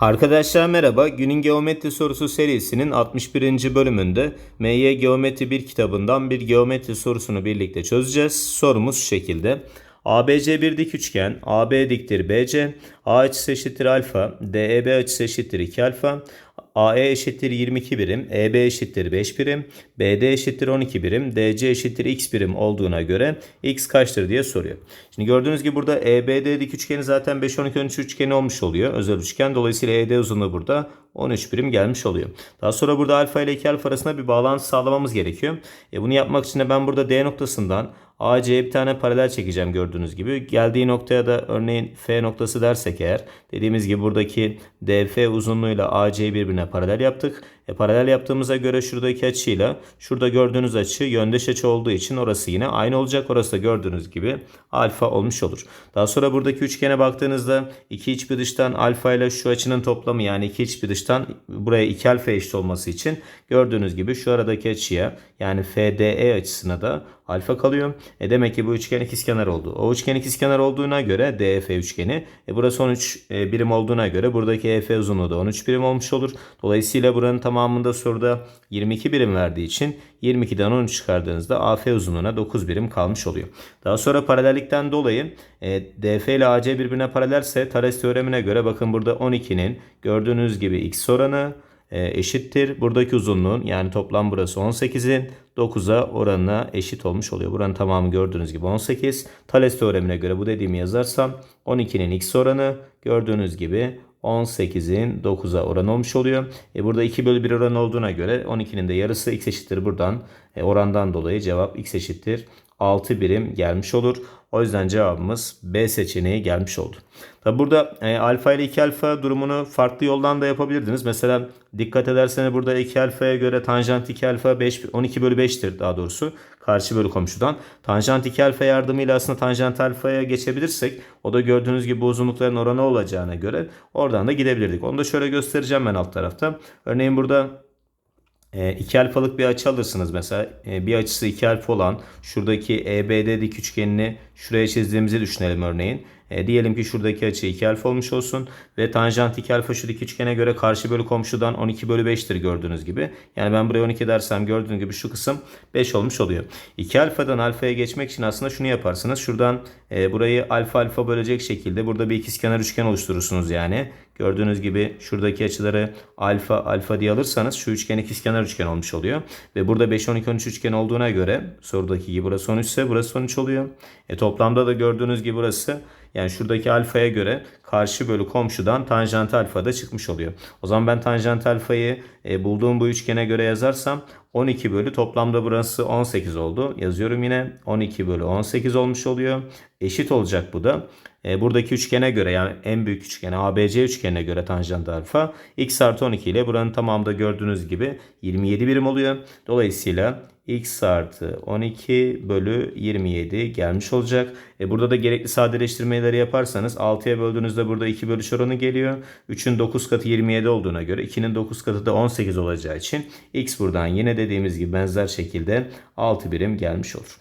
Arkadaşlar merhaba. Günün geometri sorusu serisinin 61. bölümünde MY Geometri 1 kitabından bir geometri sorusunu birlikte çözeceğiz. Sorumuz şu şekilde. ABC bir dik üçgen, AB diktir BC, A açısı eşittir alfa, DEB açısı eşittir 2 alfa, AE eşittir 22 birim, EB eşittir 5 birim, BD eşittir 12 birim, DC eşittir x birim olduğuna göre x kaçtır diye soruyor. Şimdi gördüğünüz gibi burada EBD dik üçgeni zaten 5 12 13 üçgeni olmuş oluyor. Özel üçgen. Dolayısıyla ED uzunluğu burada 13 birim gelmiş oluyor. Daha sonra burada alfa ile 2 alfa arasında bir bağlantı sağlamamız gerekiyor. E bunu yapmak için de ben burada D noktasından AC'ye bir tane paralel çekeceğim gördüğünüz gibi. Geldiği noktaya da örneğin F noktası dersek eğer dediğimiz gibi buradaki DF uzunluğuyla AC'yi birbirine paralel yaptık. E, paralel yaptığımıza göre şuradaki açıyla şurada gördüğünüz açı yöndeş açı olduğu için orası yine aynı olacak. Orası da gördüğünüz gibi alfa olmuş olur. Daha sonra buradaki üçgene baktığınızda iki iç bir dıştan alfa ile şu açının toplamı yani iki iç bir dıştan buraya 2 alfa eşit olması için gördüğünüz gibi şu aradaki açıya yani FDE açısına da alfa kalıyor. E demek ki bu üçgen ikizkenar oldu. O üçgen ikizkenar olduğuna göre DEF üçgeni e burası 13 e, birim olduğuna göre buradaki EF uzunluğu da 13 birim olmuş olur. Dolayısıyla buranın tamamında soruda 22 birim verdiği için 22'den 13 çıkardığınızda AF uzunluğuna 9 birim kalmış oluyor. Daha sonra paralellikten dolayı e, DF ile AC birbirine paralelse Thales teoremine göre bakın burada 12'nin gördüğünüz gibi x oranı e, eşittir. Buradaki uzunluğun yani toplam burası 18'in 9'a oranına eşit olmuş oluyor. Buranın tamamı gördüğünüz gibi 18. Thales teoremine göre bu dediğimi yazarsam 12'nin x oranı gördüğünüz gibi 18'in 9'a oran olmuş oluyor. E burada 2 bölü 1 oran olduğuna göre 12'nin de yarısı x eşittir buradan. E orandan dolayı cevap x eşittir 6 birim gelmiş olur. O yüzden cevabımız B seçeneği gelmiş oldu. Tabi burada e, alfa ile 2 alfa durumunu farklı yoldan da yapabilirdiniz. Mesela dikkat ederseniz burada 2 alfaya göre tanjant 2 alfa 5, 12 bölü 5'tir daha doğrusu. Karşı bölü komşudan. Tanjant 2 alfa yardımıyla aslında tanjant alfaya geçebilirsek o da gördüğünüz gibi uzunlukların oranı olacağına göre oradan da gidebilirdik. Onu da şöyle göstereceğim ben alt tarafta. Örneğin burada 2 alfalık bir açı alırsınız mesela. E, Bir açısı 2 alfa olan şuradaki EBD dik üçgenini şuraya çizdiğimizi düşünelim örneğin. E, diyelim ki şuradaki açı 2 alfa olmuş olsun ve tanjant 2 alfa şu dik üçgene göre karşı bölü komşudan 12 bölü 5'tir gördüğünüz gibi. Yani ben buraya 12 dersem gördüğünüz gibi şu kısım 5 olmuş oluyor. 2 alfadan alfaya geçmek için aslında şunu yaparsınız. Şuradan e, burayı alfa alfa bölecek şekilde burada bir ikizkenar üçgen oluşturursunuz yani. Gördüğünüz gibi şuradaki açıları alfa alfa diye alırsanız şu üçgen ikizkenar üçgen olmuş oluyor. Ve burada 5 12 13 üçgen olduğuna göre sorudaki gibi burası 13 ise burası 13 oluyor. E toplamda da gördüğünüz gibi burası yani şuradaki alfaya göre karşı bölü komşudan tanjant alfa da çıkmış oluyor. O zaman ben tanjant alfayı e, bulduğum bu üçgene göre yazarsam 12 bölü toplamda burası 18 oldu. Yazıyorum yine 12 bölü 18 olmuş oluyor. Eşit olacak bu da. E, buradaki üçgene göre yani en büyük üçgene ABC üçgenine göre tanjant alfa x artı 12 ile buranın tamamında gördüğünüz gibi 27 birim oluyor. Dolayısıyla x artı 12 bölü 27 gelmiş olacak. E burada da gerekli sadeleştirmeleri yaparsanız 6'ya böldüğünüzde burada 2 bölü 3 oranı geliyor. 3'ün 9 katı 27 olduğuna göre 2'nin 9 katı da 18 olacağı için x buradan yine dediğimiz gibi benzer şekilde 6 birim gelmiş olur.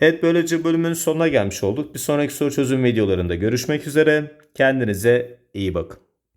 Evet böylece bölümün sonuna gelmiş olduk. Bir sonraki soru çözüm videolarında görüşmek üzere. Kendinize iyi bakın.